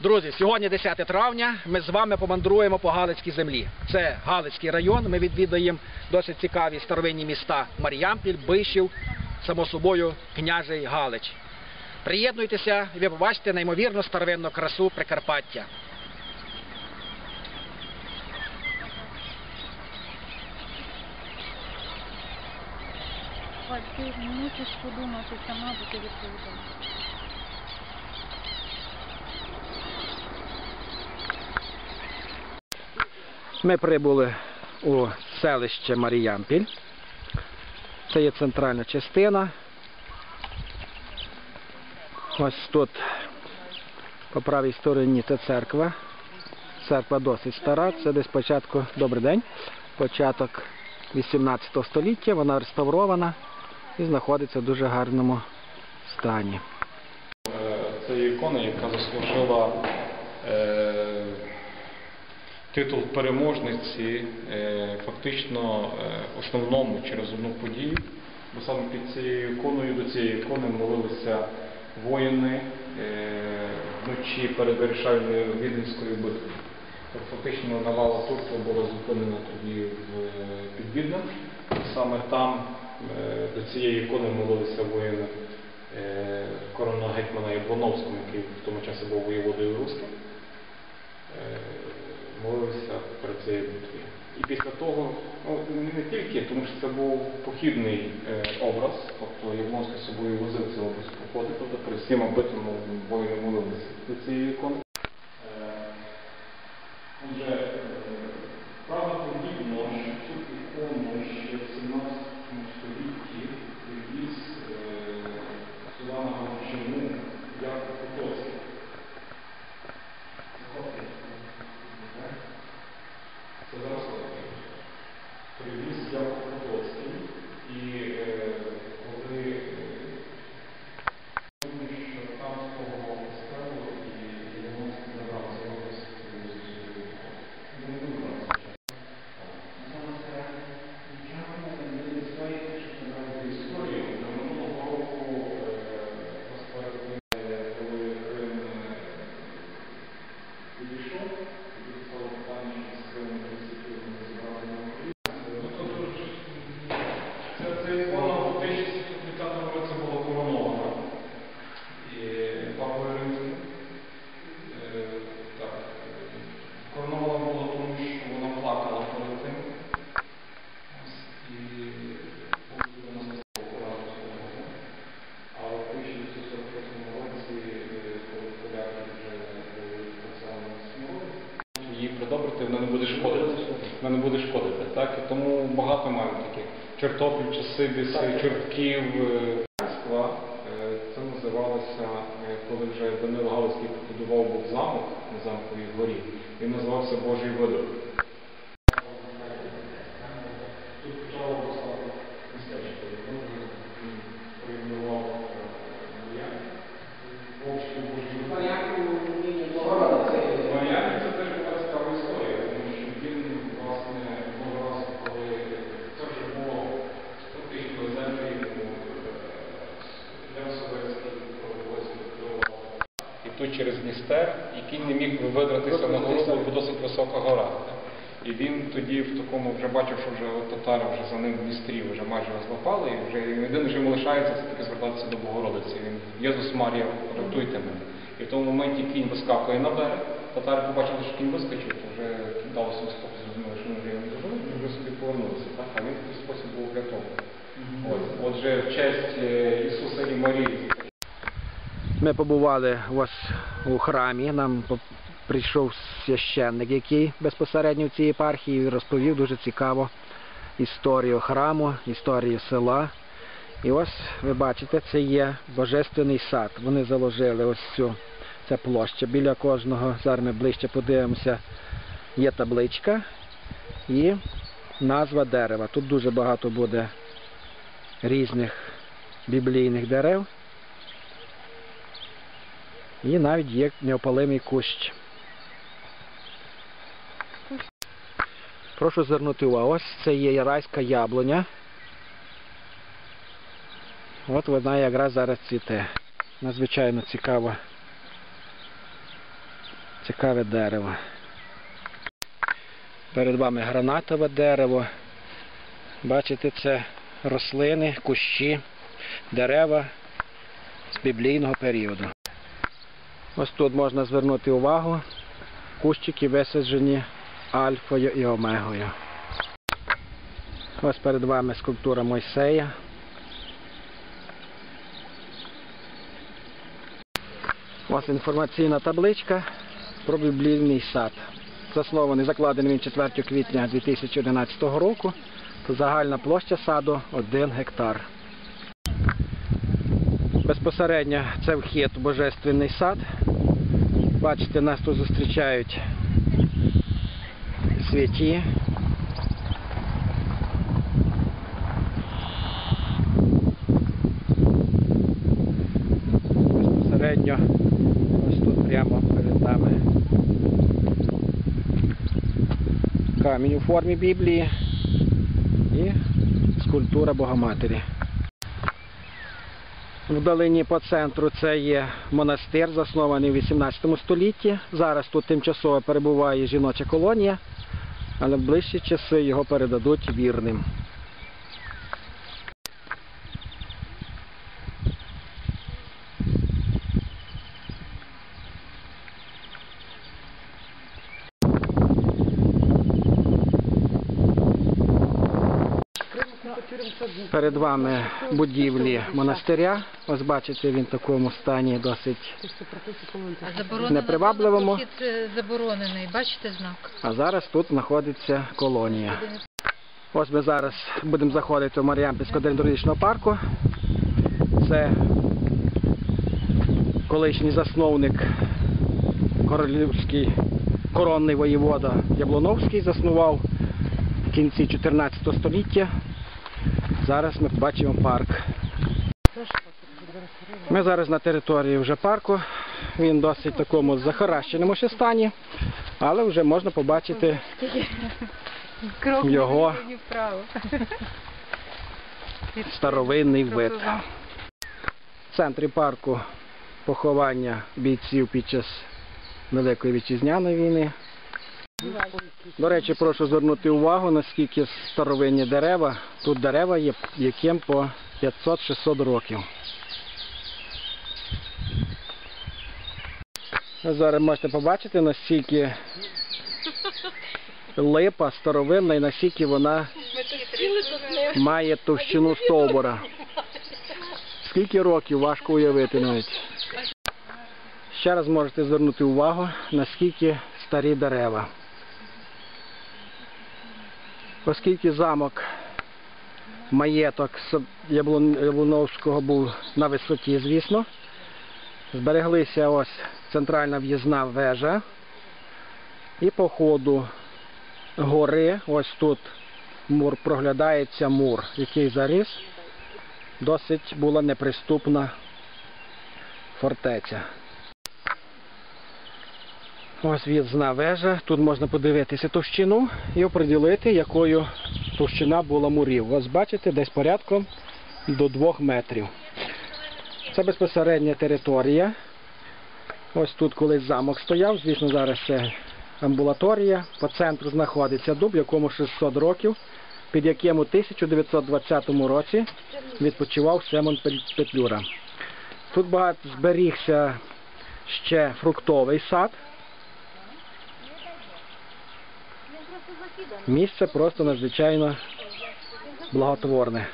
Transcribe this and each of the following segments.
Друзі, сьогодні 10 травня. Ми з вами помандруємо по Галицькій землі. Це Галицький район. Ми відвідаємо досить цікаві старовинні міста Мар'ямпіль, Бишів, само собою княжий Галич. Приєднуйтеся і ви побачите неймовірну старовинну красу Прикарпаття. Валь, ти мусиш подумати сама, бо ти відповідаєш. Ми прибули у селище Маріямпіль. Це є центральна частина. Ось тут по правій стороні це церква. Церква досить стара. Це десь початку, добрий день, початок 18 століття. Вона реставрована і знаходиться в дуже гарному стані. Е, Це є ікона, яка заслужила е, титул переможниці е, фактично е, основному через одну подію. Бо саме під цією іконою до цієї ікони молилися воїни е, вночі перед вирішальною Віденською битвою. Тобто фактично навала турків була зупинена тоді під Віднем. Саме там до цієї ікони молилися воїни коронного гетьмана Яблоновського, який в тому часі був воєводою Руським. Молилися перед цією битві І після того, ну не тільки, тому що це був похідний е, образ, тобто Яблонський собою возив образ походи, тобто перед всіма битвами воїни молилися до цієї ікони. Е, Отже, е, правдоподібно, що цю ікону ще в 17 столітті привіз е, села на Галичину Яков Потоцький. Це зараз привіз Яков Потоцький. І е, коли е, думаю, що там з того костелу і Ілоновський забрав цей образ привіз сюди. Ну, не дуже багато історію. До минулого року розповідали, коли Крим відійшов, тоді стало питання, що з Кримом принципі не зібрали на Україну. Це це ікона в 1730 році була коронована. І папою Римським. Е, Так. Коронована була тому, що вона плакала перед тим. Ось, І потім вона застала поразу свого. А в 1946 році, е, коли поляки вже були спеціально сміли, її придобрити, вона не буде шкодити. Вона не буде шкодити. Так? І тому багато маємо таких часибіси, чортків, е, Скла. Е, Це називалося, е, коли вже Данило Галицький побудував був замок на замковій горі, він називався Божий видок. Тут почало поставити містечко, воно вже поіменував Мар'ян. Мовчки Божий видок. Мар'ян це теж була цікава історія, тому що він, власне, одного разу, коли це вже було фактично землі, для Советський проводився через Дністер, і кінь не міг видратися на гору, бо досить висока гора. І він тоді в такому вже бачив, що вже от татари вже за ним в Дністрі вже майже розлопали, і вже єдине, що йому лишається, це таки звертатися до Богородиці. Він Єзус Марія, рятуйте мене. І в тому моменті кінь вискакує на берег. Татари побачили, що кінь вискочив, то вже собі спокій, зрозуміли, що вони вже не дожили, вони вже собі повернулися. Так? А він в такий спосіб був врятований. От. Отже, в честь е, Ісуса і Марії Ми побували у храмі. Нам прийшов священник, який безпосередньо в цій єпархії розповів дуже цікаво історію храму, історію села. І ось ви бачите, це є божественний сад. Вони заложили ось цю це площа біля кожного. Зараз ми ближче подивимося. Є табличка і назва дерева. Тут дуже багато буде різних біблійних дерев. І навіть є неопалимий кущ. Прошу звернути увагу, ось це є ярайська яблуня. От вона якраз зараз цвіте. Надзвичайно цікава Цікаве дерево. Перед вами гранатове дерево. Бачите, це рослини, кущі, дерева з біблійного періоду. Ось тут можна звернути увагу. Кущики висаджені альфою і омегою. Ось перед вами скульптура Мойсея. Ось інформаційна табличка про біблійний сад. Заснований, закладений він 4 квітня 2011 року. Загальна площа саду 1 гектар. Безпосередньо це вхід у Божественний сад. Бачите, нас тут зустрічають святі. Безпосередньо ось тут прямо перед нами камінь у формі Біблії і скульптура Богоматері. Вдалині по центру це є монастир, заснований у 18 столітті. Зараз тут тимчасово перебуває жіноча колонія, але в ближчі часи його передадуть вірним. Перед вами будівлі монастиря. Ось бачите, він в такому стані досить. Непривабливому. вхід е, заборонений. Бачите знак? А зараз тут знаходиться колонія. Ось ми зараз будемо заходити в Маріампільського дендрологічного парку. Це колишній засновник королівський коронний воєвода Яблоновський заснував в кінці 14 століття. Зараз ми бачимо парк. Ми зараз на території вже парку. Він досить такому захаращеному ще стані, але вже можна побачити Його. старовинний вид. В центрі парку поховання бійців під час Великої вітчизняної війни. До речі, прошу звернути увагу, наскільки старовинні дерева. Тут дерева є, яким по 500-600 років. Зараз можете побачити, наскільки липа старовинна і наскільки вона має товщину стовбура. Скільки років важко уявити навіть. Ще раз можете звернути увагу, наскільки старі дерева. Оскільки замок маєток Яблуновського був на висоті, звісно, збереглися ось центральна в'їзна вежа. І по ходу гори, ось тут мур проглядається мур, який заріс. Досить була неприступна фортеця. Ось в'їзна вежа. Тут можна подивитися товщину і оприділити, якою товщина була мурів. Ось бачите, десь порядком до 2 метрів. Це безпосередня територія. Ось тут колись замок стояв, звісно, зараз це амбулаторія. По центру знаходиться дуб, якому 600 років, під яким у 1920 році відпочивав Семон Петлюра. Тут багато зберігся ще фруктовий сад. Місце просто надзвичайно благотворне.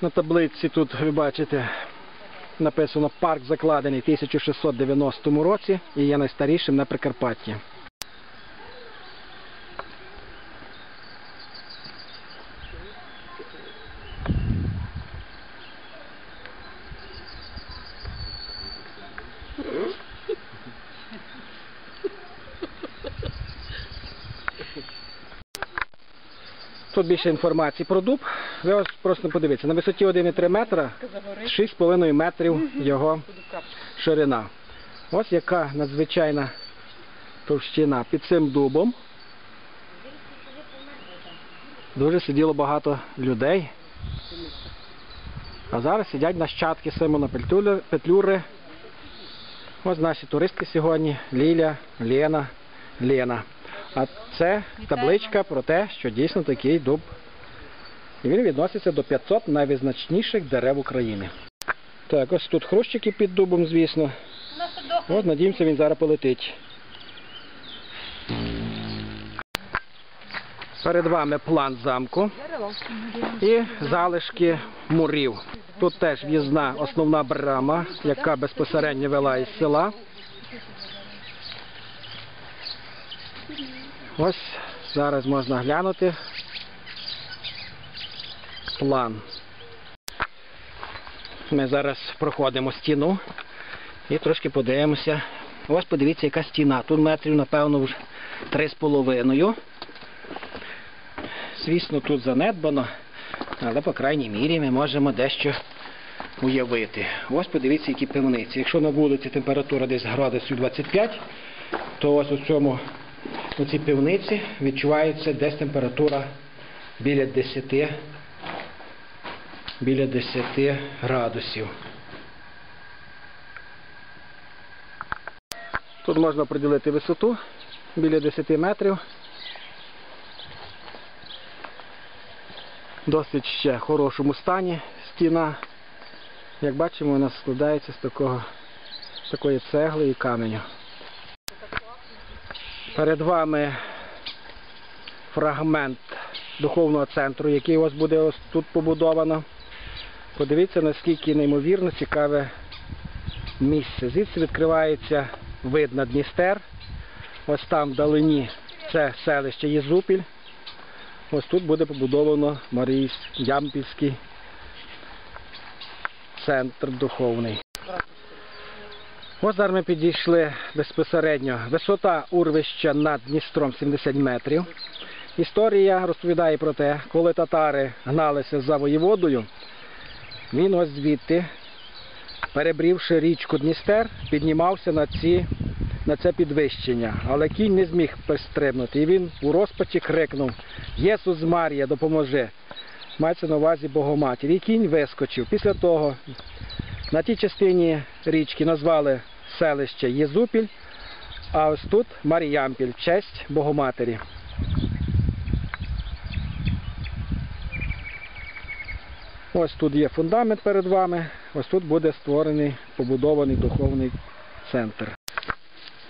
На таблиці тут ви бачите написано парк закладений в 1690 році і є найстарішим на Прикарпатті. Тут більше інформації про дуб. Ви ось просто подивіться. На висоті 1,3 метра 6,5 метрів його ширина. Ось яка надзвичайна товщина під цим дубом. Дуже сиділо багато людей. А зараз сидять нащадки Симона Петлюри-. Ось наші туристи сьогодні. Ліля, Лена, Лена. А це табличка про те, що дійсно такий дуб. І він відноситься до 500 найвизначніших дерев України. Так, ось тут хрущики під дубом, звісно. От, надіємося, він зараз полетить. Перед вами план замку і залишки мурів. Тут теж в'їзна основна брама, яка безпосередньо вела із села. Ось зараз можна глянути план. Ми зараз проходимо стіну і трошки подивимося. Ось подивіться, яка стіна. Тут метрів, напевно, вже три з половиною. Звісно, тут занедбано, але по крайній мірі ми можемо дещо уявити. Ось подивіться, які пивниці. Якщо на вулиці температура десь градусів 25, то ось у цьому у цій пивниці відчувається десь температура біля 10, біля 10 градусів. Тут можна приділити висоту біля 10 метрів. Досить ще в хорошому стані стіна. Як бачимо, вона складається з такого такої цегли і каменю. Перед вами фрагмент духовного центру, який у вас буде ось тут побудовано. Подивіться, наскільки неймовірно цікаве місце. Звідси відкривається вид на Дністер. Ось там вдалині це селище Єзупіль. Ось тут буде побудовано Марійсь Ямпільський центр духовний. Ось зараз ми підійшли безпосередньо. Висота урвища над Дністром 70 метрів. Історія розповідає про те, коли татари гналися за воєводою, він ось звідти, перебрівши річку Дністер, піднімався на, ці, на це підвищення. Але кінь не зміг пристрибнути. І він у розпачі крикнув Єсус Марія, допоможи. Мається на увазі Богоматір. І кінь вискочив. Після того на тій частині річки назвали селище Єзупіль, а ось тут Маріямпіль, честь Богоматері. Ось тут є фундамент перед вами, ось тут буде створений, побудований духовний центр.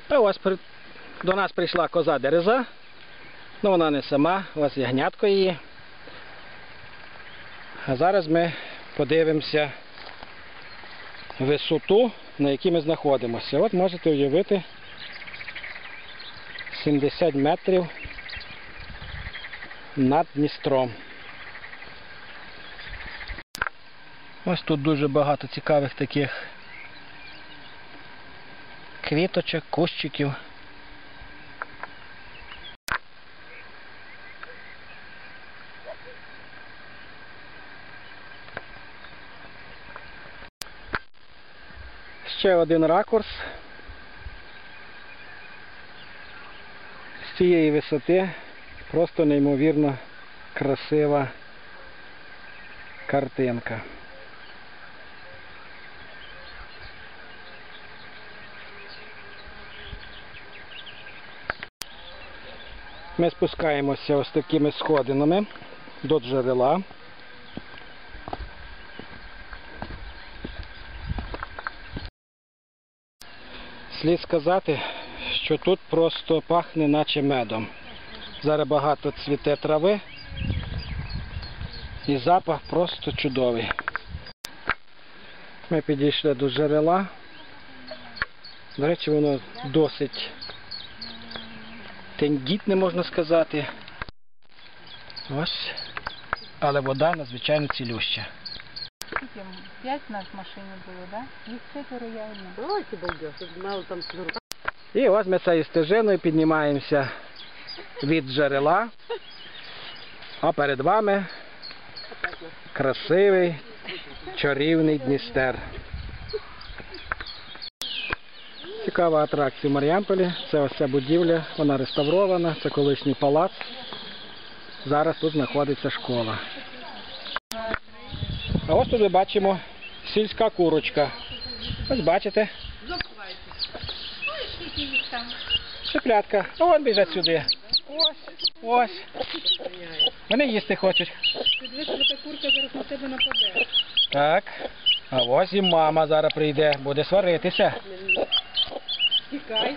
А ось до нас прийшла коза Дереза, ну вона не сама, ось ягнятко її. А зараз ми подивимося висоту, на якій ми знаходимося. От можете уявити 70 метрів над Дністром. Ось тут дуже багато цікавих таких квіточок, кущиків. Ще один ракурс. З цієї висоти просто неймовірно красива картинка. Ми спускаємося ось такими сходинами до джерела. Слід сказати, що тут просто пахне наче медом. Зараз багато цвіте трави і запах просто чудовий. Ми підійшли до джерела. До речі, воно досить тендітне, можна сказати. Ось. Але вода надзвичайно цілюща. Скільки? П'ять нас в машині було, так? Да? Їх четверо я одна. Давайте балдеж, мало там сверху. І ось ми цією стежиною піднімаємося від джерела, а перед вами красивий чарівний Дністер. Цікава атракція в Маріамполі. Це ось ця будівля, вона реставрована, це колишній палац. Зараз тут знаходиться школа. А ось тут ми бачимо сільська курочка. Ось бачите. Шиплятка. А вон біжать сюди. Ось, ось. Вони їсти хочуть. Та курка зараз на тебе. Так. А ось і мама зараз прийде, буде сваритися. Тікай.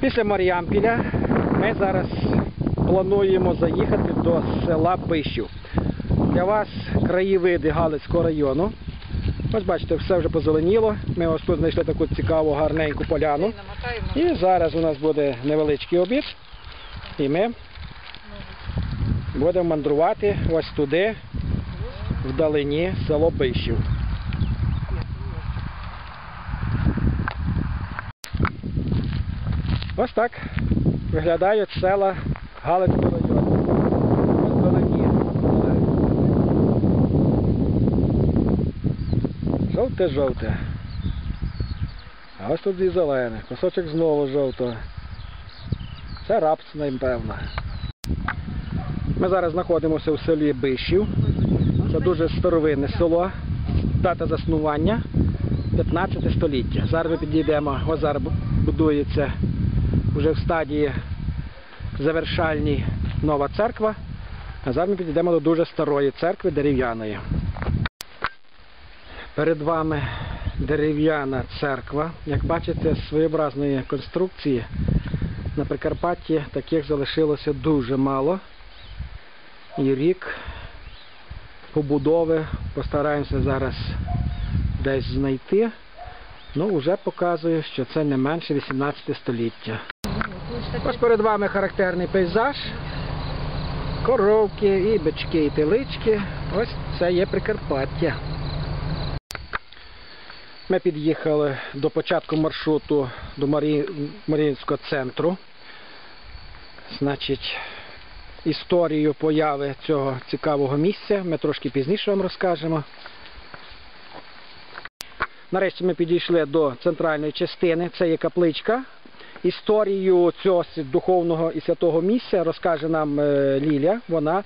Після Мар'ямпіля ми зараз плануємо заїхати до села Пищів. Для вас краєвиди Галицького району. Ось бачите, все вже позеленіло. Ми ось тут знайшли таку цікаву, гарненьку поляну. І зараз у нас буде невеличкий обід. І ми будемо мандрувати ось туди, вдалині, село Пищів. Ось так виглядають села Галицького району. Ось вдалині. Жовте-жовте. А ось тут і зелене. Кусочок знову жовтого. Це рапс, напевно. Ми зараз знаходимося в селі Бишів. Це дуже старовинне село. Дата заснування 15 століття. Зараз ми підійдемо. Ось зараз будується вже в стадії завершальній нова церква. А зараз ми підійдемо до дуже старої церкви дерев'яної. Перед вами дерев'яна церква. Як бачите, з своєобразної конструкції на Прикарпатті таких залишилося дуже мало. І рік побудови постараємося зараз десь знайти. Ну, вже показує, що це не менше 18 століття. Ось перед вами характерний пейзаж. Коровки, і бички, і телички. Ось це є Прикарпаття. Ми під'їхали до початку маршруту до Марі... Маріїнського центру. Значить, історію появи цього цікавого місця ми трошки пізніше вам розкажемо. Нарешті ми підійшли до центральної частини, це є капличка. Історію цього духовного і святого місця розкаже нам е, Ліля. Вона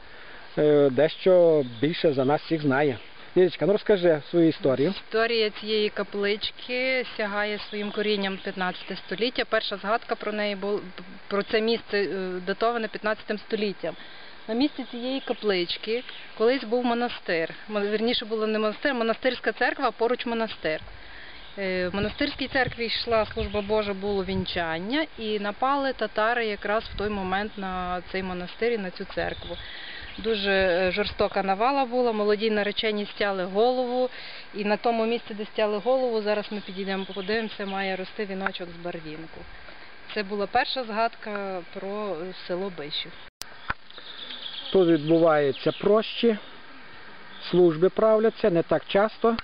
е, дещо більше за нас всіх знає. Лілечка, ну розкажи свою історію. Історія цієї каплички сягає своїм корінням 15 століття. Перша згадка про неї був про це місце е, датоване 15 століттям. На місці цієї каплички колись був монастир. Вірніше було не монастир, а монастирська церква, а поруч монастир. Е, В монастирській церкві йшла служба Божа, було вінчання, і напали татари якраз в той момент на цей монастир і на цю церкву. Дуже е, жорстока навала була, молоді наречені стяли голову, і на тому місці, де стяли голову, зараз ми підійдемо, подивимося, має рости віночок з барвінку. Це була перша згадка про е, село Бишів. Тут відбуваються прощі, служби правляться не так часто.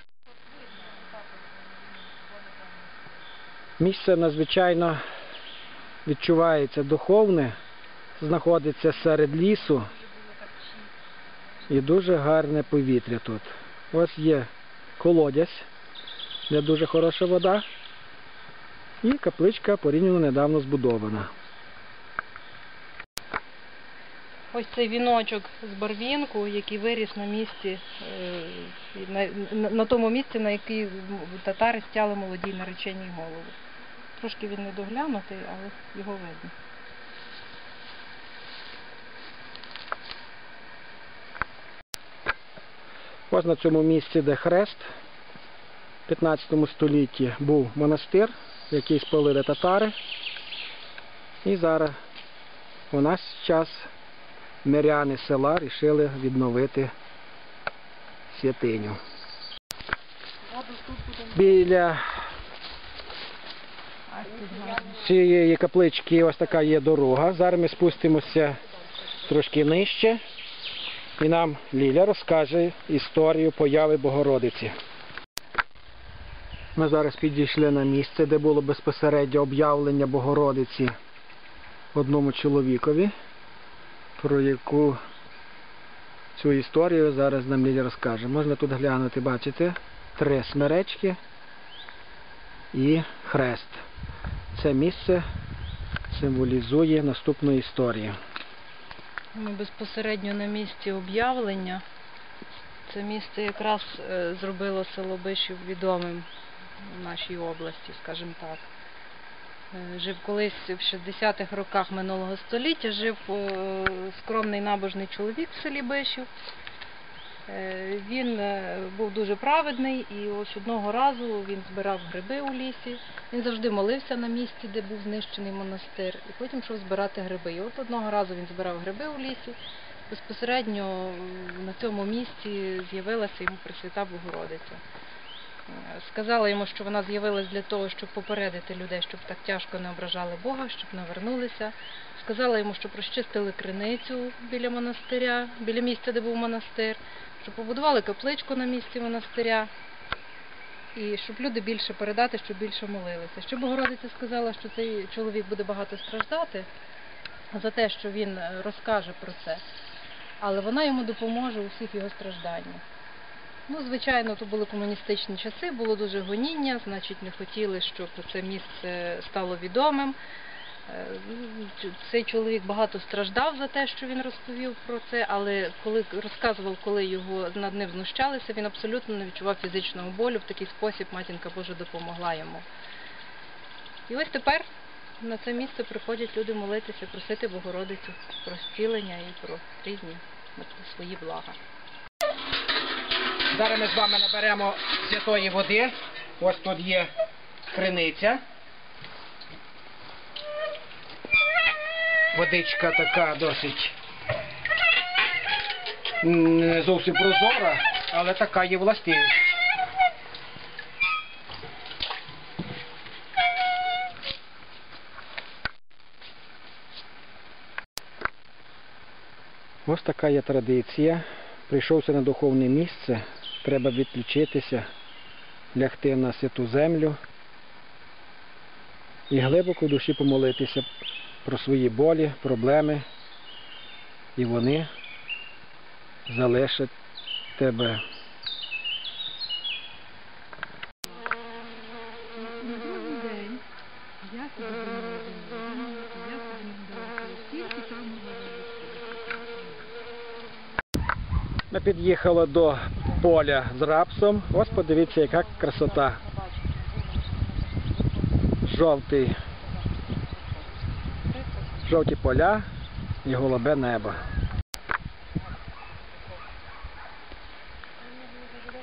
Місце надзвичайно відчувається духовне, знаходиться серед лісу і дуже гарне повітря тут. Ось є колодязь, де дуже хороша вода, і капличка порівняно недавно збудована. Ось цей віночок з барвінку, який виріс на місці, е, на, на, на тому місці, на який татари стяли молодій нареченій голову. Трошки він не доглянутий, але його видно. Ось на цьому місці, де хрест, в 15 столітті був монастир, який спалили татари. І зараз у нас час миряни села рішили відновити святиню. Біля цієї каплички ось така є дорога. Зараз ми спустимося трошки нижче. І нам Ліля розкаже історію появи Богородиці. Ми зараз підійшли на місце, де було безпосередньо об'явлення Богородиці одному чоловікові, про яку цю історію зараз нам Ліля розкаже. Можна тут глянути, бачите, три смеречки і хрест. Це місце символізує наступну історію. Ми безпосередньо на місці об'явлення. Це місце якраз е, зробило село Бишів відомим в нашій області, скажімо так. Е, Жив колись в 60-х роках минулого століття, жив е, скромний набожний чоловік в селі Бишів. Е, Він е, був дуже праведний і ось одного разу він збирав гриби у лісі. Він завжди молився на місці, де був знищений монастир, і потім йшов збирати гриби. І от одного разу він збирав гриби у лісі. Безпосередньо на цьому місці з'явилася йому Пресвята Богородиця. Е, Сказала йому, що вона з'явилась для того, щоб попередити людей, щоб так тяжко не ображали Бога, щоб не вернулися. Сказала йому, щоб розчистили криницю біля монастиря, біля місця, де був монастир, щоб побудували капличку на місці монастиря, і щоб люди більше передати, щоб більше молилися. Що Богородиця сказала, що цей чоловік буде багато страждати за те, що він е, розкаже про це, але вона йому допоможе у всіх його стражданнях. Ну, звичайно, то були комуністичні часи, було дуже гоніння, значить, не хотіли, щоб це місце стало відомим. Е, Цей чоловік багато страждав за те, що він розповів про це, але коли розказував, коли його над ним знущалися, він абсолютно не відчував фізичного болю. В такий спосіб матінка Божа допомогла йому. І ось тепер на це місце приходять люди молитися, просити Богородицю про зцілення і про різні свої блага. Зараз ми з вами наберемо святої води. Ось тут є криниця. Водичка така досить не зовсім прозора, але така є властивість. Ось така є традиція. Прийшовся на духовне місце, треба відключитися, лягти на святу землю і глибоко в душі помолитися про свої болі, проблеми, і вони залишать тебе. Ми під'їхали до поля з рапсом. Ось подивіться, яка красота. Жовтий. Жовті поля і голубе небо.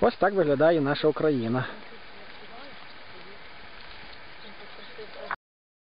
Ось так виглядає наша Україна.